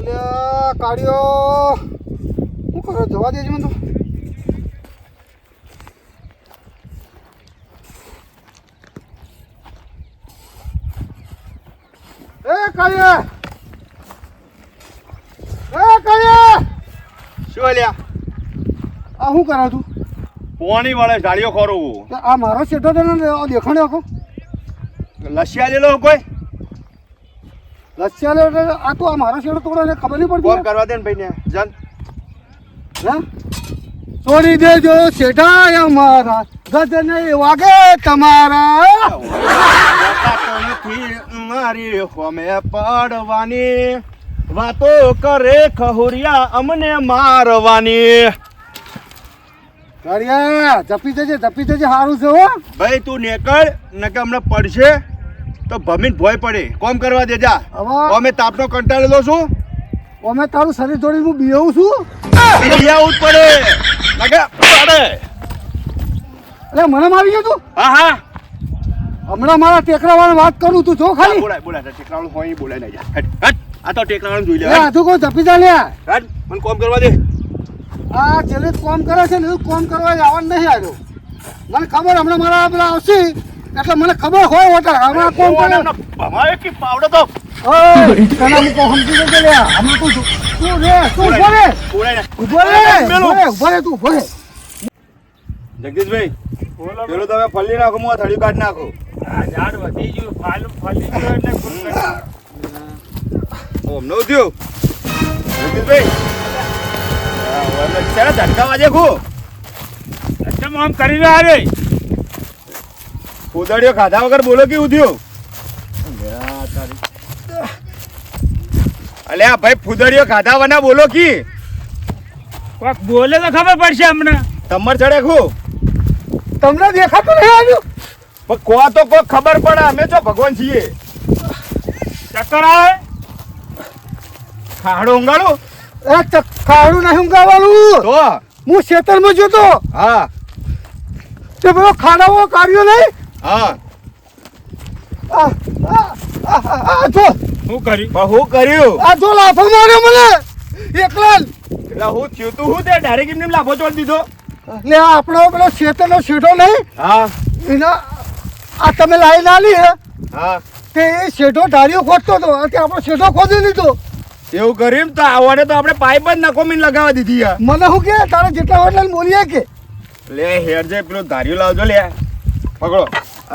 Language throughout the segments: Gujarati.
અલ્યા કાઢ્યો શું કરો જવા દેજો મને તો. એ કાળિયા એ કાળિયા શું લ્યા? આ શું કરા તું પોણી વાળે ઝાડીઓ ખોરવું. આ મારો શેઠો તો દેખાણ્યો આખો. લસ્યા લેલો કોઈ. લસ્યા આ તો આ મારો શેડો તોડો છે ખબર નહીં પડતી કરવા દે ને ભાઈ ને જન. હા? છોડી દેજો શેઠા અમારા. ગજ નહીં વાગે તમારા. મારી હોમે પડવાની? વાતો કરે ખહુરિયા અમને મારવાની. કરિયા જપી જજે જપી જજે સારું છે હો. ભાઈ તું નીકળ નકે હમણાં પડશે. તો ભમીન ભોય પડે. કોમ કરવા દેજા અમે તાપનો કંટાળેલો છું. અમે તારું શરીર જોડી હું બીવું છું? આવું જ પડે. નકે પડે. અરે મને મારી ગયો તું? હા હા. હમણાં મારા ટેકરા વાળા વાત કરું તું જો ખાલી. બોલાય બોલાય. ટેકરાવાળું હોય કોઈ બોલાય નહીં હટ હટ. આ તો ટેકરાવાળું જોઈ લે હા તું કોઈ જપી જા લે હટ મને કોમ કરવા દે. આ જેને કોમ કરે છે ને કોમ કરવા જવાનું નહીં આવ્યો. મને ખબર હમણાં મારા પેલા આવશે. એટલે મને ખબર હોય હોટલ. હમણાં કોણ કરે? અમારે કે પાવડો તો? ઓય, તને સમજી લે હમણાં તું તું રે તું ઊભો રે. ઊભો રે. ઊભો રે તું ઊભો રે. જગદીશભાઈ પેલો તમે ફલ્લી નાખો હું આ થડી કાઢ નાખો. આ ઝાડ વધી ગયું ફાલ ફલી ગયું એટલે ઓમ નો થયો. જગદીશભાઈ ધડકા વાજે ખો આમ કરી રહ્યા રે. ઉદડિયો ખાધા વગર બોલો કેવું થયું અલે આ ભાઈ ફુદડીઓ ખાધા વના બોલો કી? કોક બોલે તો ખબર પડશે અમને. તમર ચડે ખુ? તમને દેખાતું નહીં આવ્યું? પણ કો તો કોઈ ખબર પડે અમે જો ભગવાન છીએ. ચક્કર આવે? ખાડો ઊંઘાડો? એ ખાડું નહીં ઊંઘાવાનું. તો? હું ખેતરમાં જોતો. હા. તે બધો ખાડાઓ કાઢ્યો નહીં? હા. આ આ, આ, હું આ જો શું કર્યું? હું કર્યું? આ જો લાફો માર્યો મને. એકલા. એટલે હું થયું તું હું તે ડાયરેક્ટ એમને લાફો ચોડ દીધો? લે આપણો પેલો શેતરનો શેઠો નહીં? હા. એના આ તમે લાઈન ના હે? હા. તે એ શેઠો ધાર્યો ખોદતો હતો. તે આપણો શેઠો ખોદી લીધો એવું કરીમ તો આવડે તો આપણે પાઇપ જ નાખો મીન લગાવવા દીધી યાર મને શું કે તારે જેટલા હોય એટલે બોલીએ કે. લે હેર જે પેલો ધાર્યું લાવજો લે. પકડો.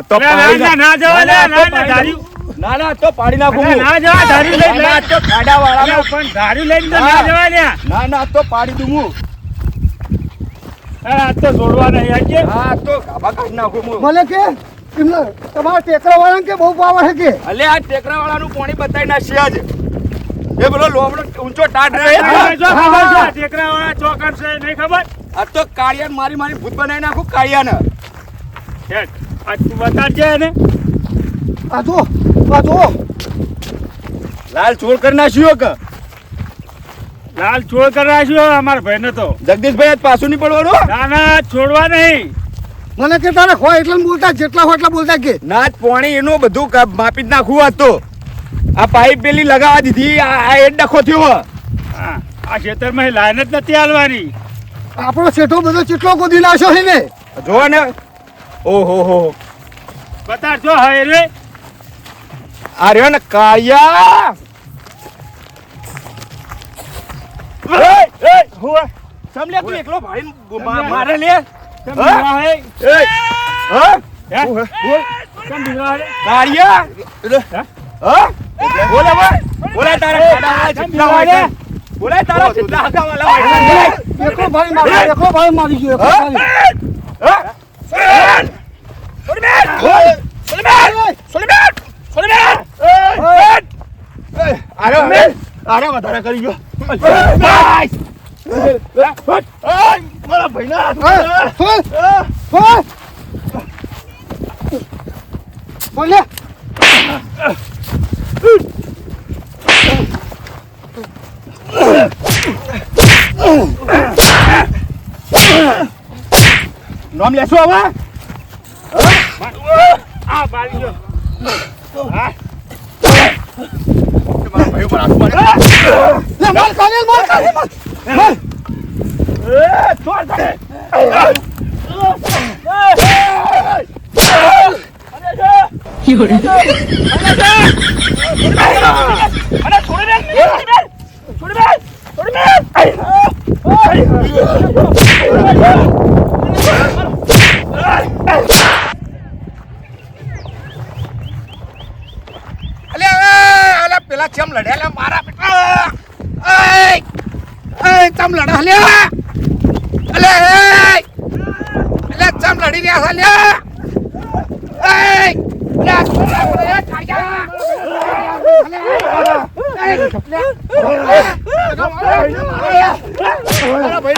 તો ના, ના, ના જવા ના, ના, તો ના, પાડી ધાર્યું. ના ના તો પાડી નાખું ના જવા, ધાર્યું લઈ ના, ના, તો ખાડા વાળાનો. પણ ધાર્યું લઈને તો ના જવા લ્યા ના ના તો પાડી દઉં હું. આ તો છોડવા નહીં આજે હા તો ગાભા કાઢી નાખું હું. મને કે તમારા ટેકરા વાળા કે બહુ પાવર છે કે? અલે આ ટેકરા વાળાનું પાણી બતાવી નાખશે આજ. એ બોલો લોબડો ઊંચો ટાટ રહે ટેકરા જો ખબર ટેકરાવાળા ચોકર છે નહીં ખબર? આ તો કાળિયાને મારી મારી ભૂત બનાવી નાખું કાળિયાને. હેડ, આ તું બતાડજે એને. આ જો આ જો લાલ ચોર કરી નાખ્યો કે? લાલ છોડ કરી રાખ્યો અમારા ભાઈને તો. જગદીશભાઈ આજ પાછું નહીં પડવાનું ના ના છોડવા નહીં. મને કે તારે હોય એટલે બોલતા જેટલા હોય એટલા બોલતા કે. ના પાણી એનું બધું માપી જ નાખવું તો. આ પાઇપ પેલી લગાવવા દીધી આ આ એ ડખો થયો આ ખેતરમાં લાઈન જ નથી હાલવાની. આપણો શેઠો બધો ચેટલો ગોદી નાખ્યો છે ને. જો ને. ઓહો હો બતાડજો હા રે. આ ને કાયા એય, એય, હુંવે. સમ લે તું એકલો મા- મારે લે? હા? બીવડા હે? એય, હા? કેમ બીવડા હે? કાળિયા. હે? હા? બોલે બોલે. તારા ખાડાવાળા કેમ હોય બોલે તારા જેટલા હગાવાલા હોય એકલો ભાઈ મારી એકલો ભાઈ મારી ગયો એકલો ભાઈ. હા? એય! આરો, આરો વધારે કરી ગયો. નાઈસ! મારા ભાઈના હાથમાં. હા, છોડ, છોડ. છોડ લે. નામ લેશો હવે આ બાળી ગયો હા મારા ભાઈ લે, માર કાઢે, માર કાઢે, માર. માર. એ, છોડ તારે. અરે, છોડી દે, છોડી દે, છોડી દે, છોડી દે. અલે અલે પેલા ચમ લડ્યા મારા બેટા એય એય ચમ લડા લ્યા અલે એય અલે ચમ લડી રહ્યા છે લ્યા એય અલે આ છોકરા બોલે એ કાઢ્યા અલે અરે ભાઈ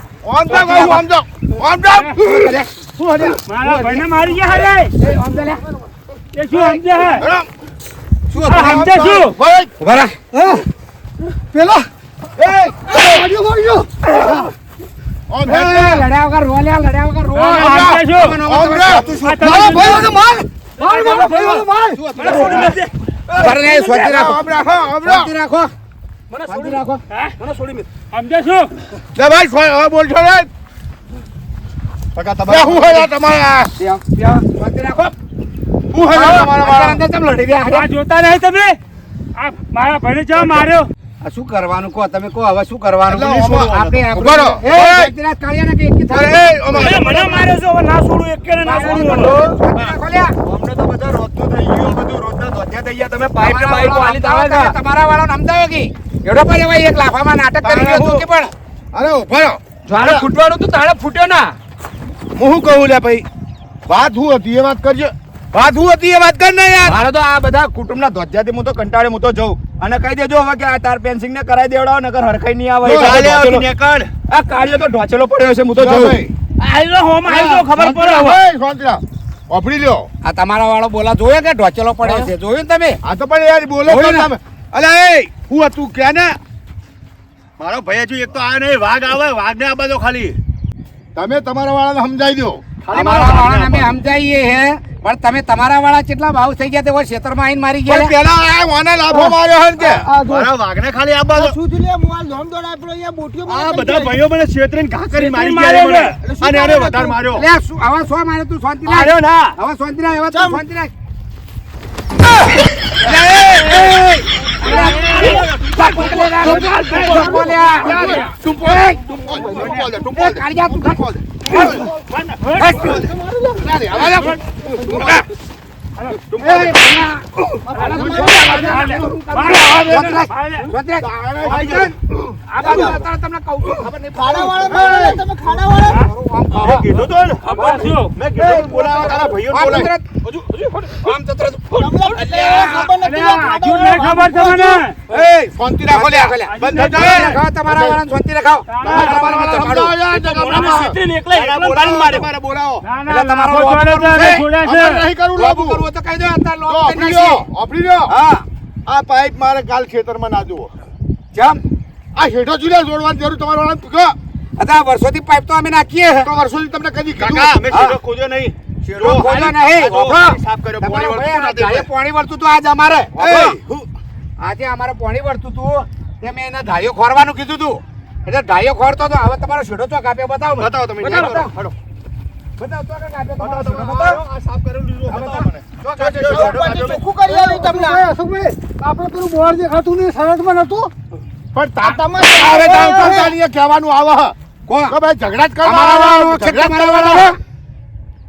વંતરાજ એકલા બોલે નહીં, નહીં, નહીં, નહીં. અરે, ભાઈને મારી ભાઈને મારી ગયા એ શું સમજે હે? આ સમજે શું? હા. પેલા વાગ્યો, વાગ્યો. લડ્યા વગર રોલ્યા લડ્યા વગર રોલ આ સમજે શું? આ તમે મારા ભાઈઓને માર. માર, મારા ભાઈઓને માર. મને છોડી દેજે. ભરને સ્વચ્છ રાખો સ્વચ્છ રાખો મને છોડી રાખો. હે? સમજે શું? રાખો. અંદર તમે લડી ગયા આ જોતા નહીં તમે? આ મારા ભાઈને ચા માર્યો. શું કરવાનું કહો તમે કહો હવે શું કરવાનું? આપણે? આપણે કે એકી થાય. અરે, મને માર્યો છો હવે ના છોડું એક કે ના છોડું. મને. તો બધા રોજનું થઈ ગયું બધું રોજના ધોતિયા થઈ ગયા. તમે પાઇપ ને પાઇપ વાલી નમદાવો તમારા વાળો નમદાવો કી? એવડો પણ એવા એક લાફામાં નાટક કરી ગયો. કે પણ? અરે ઊભા જ્વાળા ફૂટવાનું તું તાળે ફૂટ્યો ના. હું શું કહું લે ભાઈ? વાત શું હતી એ વાત કરજો. વાત શું હતી એ વાત કર ને યાર. મારે તો આ બધા કુટુંબના ધોતિયાથી હું તો કંટાળે હું તો જઉં. અને કહી દેજો હવે કે આ તાર પેન્સિંગ ને કરાવી દેવડાવો નકર હરખાઈ નહીં આવે. આ કાળિયો તો ઢોચેલો પડ્યો છે હું તો જઉં. હોમ આયલો ખબર પડે હવે. ઓફરી લ્યો. આ તમારા વાળો બોલા જોયો કે ઢોચેલો પડે છે? જોયું ને તમે? આ તો પણ યાર બોલો. તમે. અલે એ હું હતું કે ને મારો ભાઈ હજુ એક તો આ નહીં વાઘ આવે વાઘ ને આ બધો ખાલી. તમે તમારા વાળાને સમજાવી દો તમારા વાળાને અમે સમજાવીએ હે. પણ તમે તમારા વાળા કેટલા ભાવ થઈ ગયા તે ઓય ખેતરમાં આવીને મારી ગયા પેલા આ મને લાફો માર્યો હે કે મારા વાઘને ખાલી આ બાજુ શું થયું લે? હું આ લોમ પેલો અહીંયા બોટિયો આ બધા ભાઈઓ મને છેતરીને ઘા કરી મારી માર્યો ગયા. મને. અને આને વધારે માર્યો લે આવા સો માર્યો તું શાંતિ રાખ માર્યો ના હવે શાંતિ રાખ હવે તું શાંતિ રાખ ને. બોલાવો તારા ભાઈઓને બોલાય. અરે, આ હજુ નહીં ખબર છે મને. શાંતિ રાખો જાય. તમારા વાળા શાંતિ રાખો તમારા બોલાવો. તમારો નહીં કરવું લાગુ. કરવું તો કહી દો અત્યારે જો, કરી આપણી નાખીએ. લ્યો, હા આ પાઇપ મારે કાલ ખેતરમાં ના જુઓ જેમ આ હેઠો ચૂલ્યા જોડવાની જરૂર તમારા વાળાને પૂછો. અત્યારે વર્ષોથી પાઇપ તો અમે નાખીએ તો વર્ષોથી તમને કદી કાકા, અમે. શેરો ખોદ્યો નહીં શેરો ખોદ્યો નહીં. આ જો, ઓફરો. સાફ કર્યો, પાણી વળતું નથી. પાણી વળતું હતું આજ અમારે ઓફરો. આજે પાણી વળતું તું તે મેં એને ધાયો ખોરવાનું કીધું તું એટલે ધાયો ખોરતો હતો હવે તમારો શેઢો ચોક આપ્યો બતાવો બતાવો તમે, બતાવો, બતાવો. આ સાફ કરેલું. મને. એ, પેલું દેખાતું નહીં શરતમાં નહોતું પણ તા- તમારે- કહેવાનું આવે. કોણ? ભાઈ ઝઘડા જ કરવા ઝઘડા.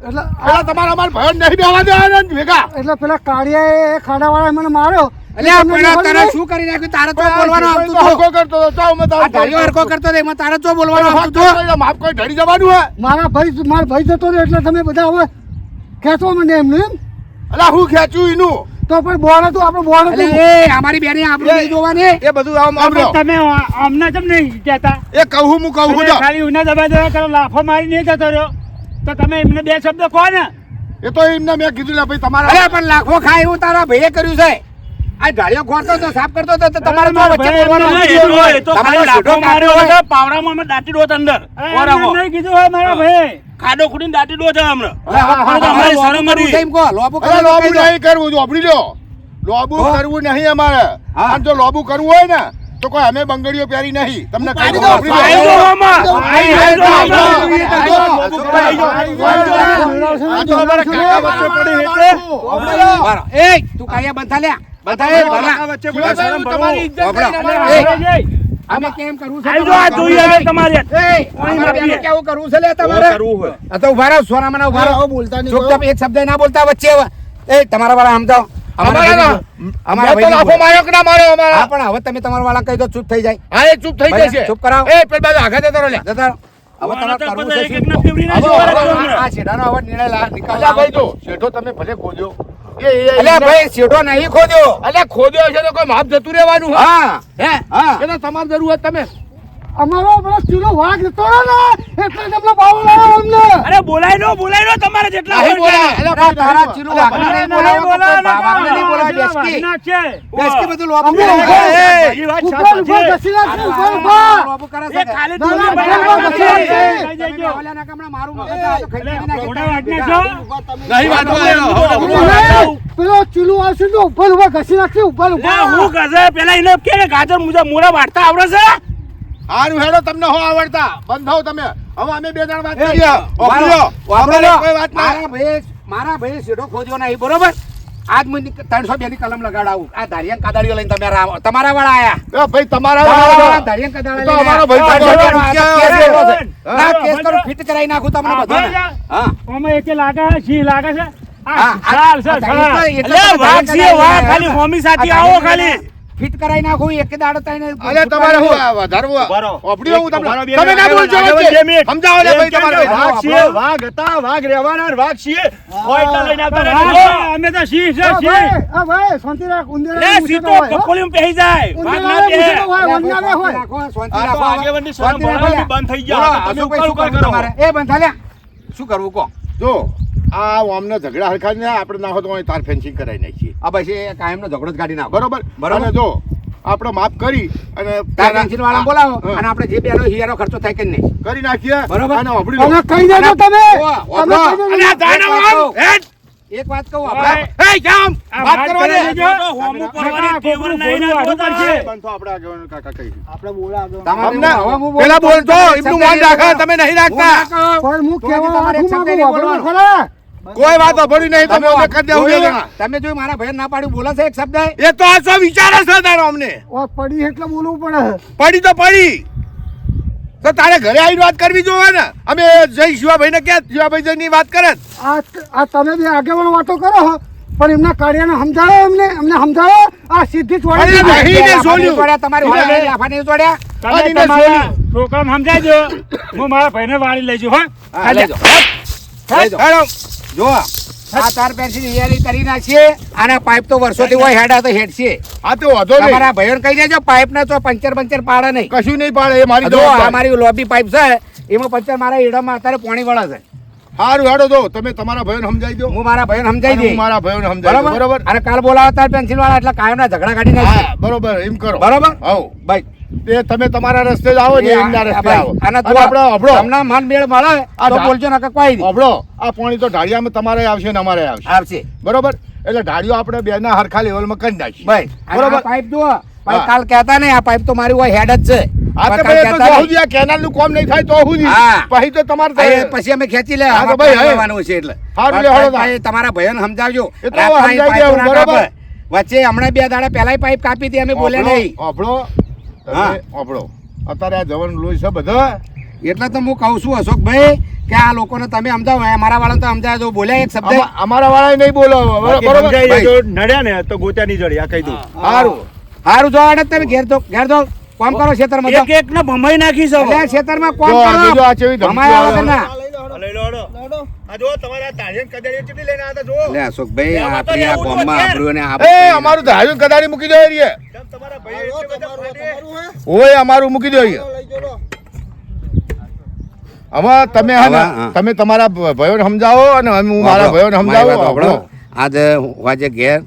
એટલે તમારા અમારે ભય નહીં દેવાના ભેગા એટલે પેલા કાળિયાએ ખાડાવાળાએ મને માર્યો પણ શું કરી નાખ્યું? તારે તો બોલવાનું આવતું. હરખો કરતો તો તારું ધાર્યો કરતો હતો એમાં તારે તો બોલવાનો આવતું. કરીને માફ કોઈ ઢળી જવાનું હે? મારા ભાઈ મારા ભાઈ જતો રહ્યો એટલે તમે બધા હવે ખેંચવા મને એમને એમ? અલા હું ખેંચું એનું? તો પણ બોર્ડ હતું આપણે એ અમારી બેની નહીં જોવાની. એ બધું આમ આમ તમે અમને કેમ નહીં કહેતા? એ કહું હું કહું ખાલી ઉના દબા દબા કરો લાફો મારી નહીં જતો રહ્યો. તો તમે એમને બે શબ્દ કહો ને. એ તો એમને મેં કીધું લે ભાઈ તમારા અરે પણ લાખો ખાય એવું તારા ભાઈએ કર્યું છે. આ ઢાળિયો ખોરતો તો સાફ કરતો તો તો તમારે તો વચ્ચે બોલવાનું ભાઈ, નથી. એટલું હોય, એ તો ખાલી લાફો માર્યો હોય. હોય. પાવડામાં અમે દાટી દોત અંદર. અરે નહીં કીધું હોય મારા ભાઈ. ખાડો ખૂટીને દાટી દો છે અમને. હવે હવે હા, હા, તમારે લોબુ કરવું લોબુ. નહીં કરવું જો અભડી લ્યો. લોબુ કરવું નહીં અમારે. હા. જો લોબુ કરવું હોય ને તો કોઈ અમે બંગડીઓ પહેરી નહીં. તમને કહી દો, આમાં. આમાં. એ તું કાયા બંધા લ્યા. અમે કેમ કરવું છે આઈ આ જોઈએ હવે તમારે એ, અમારે બેને કેવું કરવું છે લે તમારે? કરવું હોય. આ તો ઊભા રહો સોના મને ઊભા રહો. બોલતા નહીં ચૂપચાપ એક શબ્દ ના બોલતા વચ્ચે એ તમારા વાળા સમજાવો અમારા અમારા મેં તો લાફો માર્યો કે ના માર્યો અમારા? પણ હવે તમે તમારા વાળા કહી દો ચૂપ થઈ જાય. હા એ ચૂપ થઈ જશે. ચૂપ કરાવો. એ પેલી બાજુ આગળ જતો લે. હવે તમારે કરવું છે આ નિર્ણય નિકાલ ભાઈ જો. શેઠો તમે ભલે એ અલ્યા ભાઈ શેઠો નહીં ખોદ્યો. અલ્યા ખોદ્યો છે તો કોઈ માપ જતું રહેવાનું હા? હે. હા? તમારે જરૂર તમે અમારો પેલો ચૂલો વાઘ જતો રહ્યો ને એટલે તમને અમને લાવ્યો અમને. અરે બોલાય નો બોલાય નો તમારે જેટલા હોય બોલાય. એટલે અલ્યા તારા ચીલું અલ્યા વાઘને બોલાય, બોલાય, ને બોલાય, બેસકી. બેસકી બધું છે. ઉભા- એ, વાત ઉપર ઉપર છે. ઘસી ઉપર ઉપર. લોબુ કરે એ છે. ખાલી ના, તું ના, ભાઈ ના, ના, ના, કામમાં મારું મગજ આ તો ખાઈ એટલે ઘોડા વાઘ છો નહીં આવ્યો. પેલો ચૂલો આવશે તો ઉપર ઉપર ઘસી નાખશે ઉપર ઉપર હું ઘસે પેલા એને કે કે ગાજર મુજબ મોરા વાટતા આવડે છે? હારું હેડો તમને હો આવડતા. બંધ થાવ તમે. હવે અમે બે જણ વાત કરીએ. ઓપડ્યો. વાપરો કોઈ વાત ના મારા ભાઈ મારા ભાઈ સીધો ખોદ્યો નહીં બરોબર? આજ મને ત્રણસો બે ની કલમ લગાડાવું. આ ધારિયા કાદાડીઓ લઈને તમે તમારા વાળા આયા. ભાઈ તમારા વાળા. ધારિયા કાદાડીઓ અમારો ભાઈ. ના, કેસ કરું, ફિટ કરાવી નાખું તમને બધું હા. આમાં એકે લાગે છે, સિંહ લાગે છે? આ હા, સર. એટલે વાત છે વાત ખાલી હોમી સાથી આવો ખાલી. ફિટ કરાવી નાખું એક દાડો તઈને અલે તમારે હું વધારવું. ઓપડ્યો હું તમને. તમે ના બોલજો. સમજાવો લે ભાઈ તમારે વાઘ વાઘ છે છે, વાઘ હતા વાઘ રહેવાના વાઘ છીએ. હોય તો લઈને આવતા અમે તો સિંહ છે આ સિંહ આ ભાઈ શાંતિ રાખ ઉંદર લે સીધો કપોલીમાં પહેરી જાય. વાઘ ના પહેરે. હોય હોય. શાંતિ રાખો, શાંતિ રાખો. આગેવાનની શરમ બંધ થઈ ગયા. તમે અશોકભાઈ, શું કરો. તમારે? એ બંધ થાલ્યા. શું કરવું કો જો આ અમને ઝઘડા હરખા ને આપણે નાખો તો તાર ફેન્સિંગ કરાવી નાખીએ. આ પછી કાયમનો ઝઘડો જ કાઢી નાખો. બરોબર? બરાબર? જો આપણે માફ કરી અને તાર પેન્સિલ વાળાને બોલાવો અને આપણે જે બેનો હિયારો ખર્ચો થાય કે નહીં. કરી નાખીએ બરોબર. અને ઓબડી. અને કહી દેજો તમે! તમે આ દાનવ એક વાત કહું. આપણે. એ જામ! વાત કરવા દેજો. તો હોમું પડવાની કાકા, ટેવ કોકનું નહીં ના. પડશે. બંધ આપણે આગેવાન કાકા કહી આપણે બોલા આગળ તમને હવે હું બોલું. પેલા બોલતો એમનું મન રાખા તમે નહીં રાખતા. પણ હું કેવા કહેવા તમારે એક શબ્દ નહીં બોલવાનો. ખરા? કોઈ વાત અભળી નહીં તો તમે કરી દેવું છે તમે જો મારા ભાઈ ના પાડી બોલે છે એક શબ્દ? એ તો આ શું વિચારે છે તારો અમને. ઓ પડી એટલે બોલવું પડે. પડી તો પડી. તો તારે ઘરે આવીને વાત કરવી જોવે ને. અમે જય શિવાભાઈ ને કે શિવાભાઈ ની વાત કરે આ આ તમે બી આગેવાનો વાતો કરો પણ એમના કાર્યને સમજાવો એમને એમને સમજાવો. આ સીધી અરે છોડી નહીં. નહીં તમારી વાળે વાળા લાફા નહીં તોડ્યા તમે તમારા સમજાવજો. હું મારા ભાઈને વાળી લઈ જાઉં, હા, લઈ. હેડો. જો આ તાર પેન્સિલ હિયરી કરી નાખીએ. અને પાઇપ તો વર્ષોથી હોય હેડા તો હેડ છે આ તો વાંધો નહીં. તમારા ભાઈઓને કહી દેજો પાઇપ ના તો પંચર પંચર પાડે નહીં. કશું નહીં પાડે એ મારી જો આ મારી લોબી પાઇપ છે એમાં પંચર મારા ઈડામાં અત્યારે પાણી વળે છે. સારું હેડો દો તમે તમારા ભાઈને સમજાઈ દો. હું મારા અને સમજાઈ હું મારા ભયન સમજાઈ બરાબર? અને કાલ બોલાવતા પેન્સિલ વાળા એટલે કાયમ ના ઝઘડા કાઢી નાખશે બરોબર એમ કરો. બરોબર? હવ ભાઈ તે તમે તમારા રસ્તે જ આવો ને એમના રસ્તે આવો. અને તો આપણો અભડો. તમને માન મેળ મળે તો બોલજો નકર કપાઈ દે અભડો. આ પાણી તો ઢાળિયામાં તમારે આવશે ને અમારે આવશે. આવશે. બરોબર? એટલે ઢાળિયો આપણે બે ના હરખા લેવલમાં કરી નાખી ભાઈ બરોબર. પાઇપ જુઓ ભાઈ કાલ કહેતા ને આ પાઇપ તો મારી હોય હેડ જ છે. આ તો ભાઈ તો કહેતા જો નહીં. સુધી કામ નહીં થાય તો હા. પછી તો તમારે થાય. પછી અમે ખેંચી લે હા, તો ભાઈ, હવે. છે એટલે. હારું લે, ભાઈ, તમારા ભયન સમજાવજો. એ તો સમજાવી દેવું, બરોબર. વચ્ચે હમણાં બે દાડા પહેલા પાઇપ કાપી હતી અમે બોલ્યા નહીં. હા. તમે અભડો અત્યારે આ જવાનું લોહી છે બધા. એટલે તો હું કહું છું અશોકભાઈ કે આ લોકોને તમે સમજાવો. અમારા મારા તો તો સમજાવજો બોલ્યા એક શબ્દ. અમારા વાળા નહીં બોલો બરોબર? સમજાઈ ભાઈ. દેજો, નડ્યા ને તો ગોત્યા નહીં જડે આ કહી દઉં. સારું સારું જોવા ને તમે ઘેર દો ઘેર દો કોમ કરો ખેતરમાં એક એક ને ભમાઈ નાખી છો હવે. માં ખેતરમાં કોમ જો આ કરો આ ધમકીઓ અમારા આવે. વગરના લઈ લો, હેડો. જો તમારા તાળીને કદાડીઓ કેટલી લઈને આવ્યા જો એટલે અશોકભાઈ તો આપણી આ ગામમાં નથી. આબરૂ એ અમારું ધાર્યું કદાડી મૂકી દો રે તમારા ભાઈ હાલો, એટલા બધા તમારું ફાટે? તમારું હે ઓય અમારું મૂકી દો અહીંયા. હવે તમે ને હા. તમે તમારા ભાઈઓને સમજાવો અને હું મારા. ભાઈઓને સમજાવો. આજે વાજે ઘેર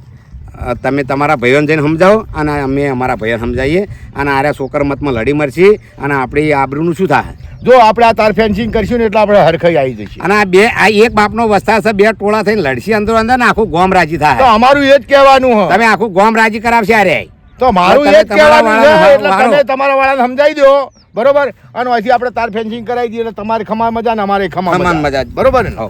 તમે તમારા ભાઈઓને જઈને સમજાવો અને અમે અમારા ભાઈઓને સમજાવીએ અને આરે સોકર મતમાં લડી મરશી અને આપણી આબરૂનું શું થાય જો આપણે આ તાર ફેન્સિંગ કરશું ને એટલે આપણે હરખાઈ આવી જશે અને આ બે આ એક બાપનો વસ્તા છે બે ટોળા થઈને લડશી અંદર અંદર ને આખું ગોમ રાજી થાય. તો અમારું એ જ કહેવાનું હોય તમે આખું ગોમ રાજી કરાવશે અરે તો મારું એ જ કહેવાનું છે તમારા એટલે તમે તમારા વાળાને સમજાવી દો. બરોબર? અને અહીંથી આપણે તાર ફેન્સિંગ કરાવી દઈએ એટલે તમારી ખમા મજા ને અમારે ખમા મજા. બરોબર ને.